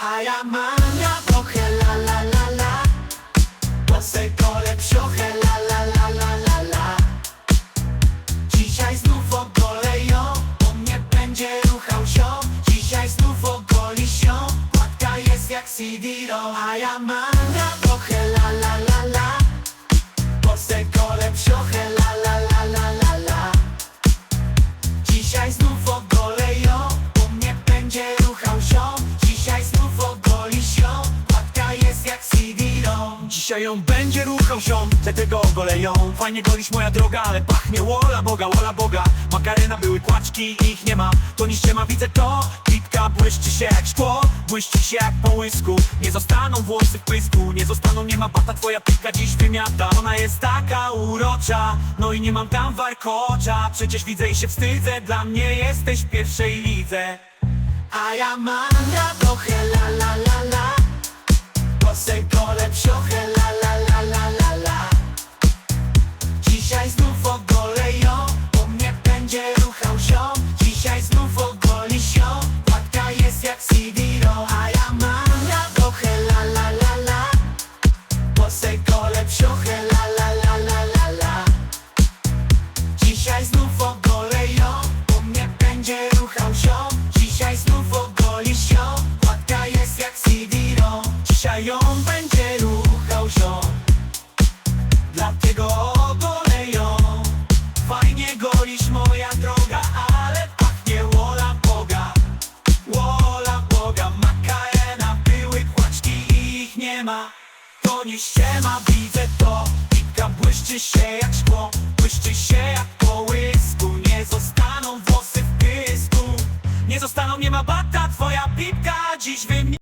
A ja mam na trochę la la la. La Bosej kole la la la la la la. Dzisiaj znów ogolę ją Po mnie będzie ruchał się Dzisiaj znów ogoli się Płatka jest jak CD-ROM A ja mam na trochę la la la Dzisiaj ją będzie ruchał się, dlatego ogolę ją Fajnie golisz moja droga, ale pachnie wola Boga, wola Boga. Makarena były kłaczki, ich nie ma. To nie ściema, widzę to. Kitka błyszczy się jak szkło Błyszczy się jak połysku Nie zostaną włosy w pysku Nie zostaną, nie ma bata Twoja piłka dziś wymiata. Ona jest taka urocza No i nie mam tam warkocza. Przecież widzę i się wstydzę Dla mnie jesteś w pierwszej lidze. A ja mam na trochę la la la la Dzisiaj ją będzie ruchał się Dlatego ogolę ją. Fajnie golisz moja droga Ale pachnie wola Boga. Wola Boga Makarena były kłaczki i ich nie ma. To nie ściema, widzę to. Pitka błyszczy się jak szkło Błyszczy się jak połysku Nie zostaną włosy w pysku. Nie zostaną, nie ma bata Twoja pipka. Dziś wymiata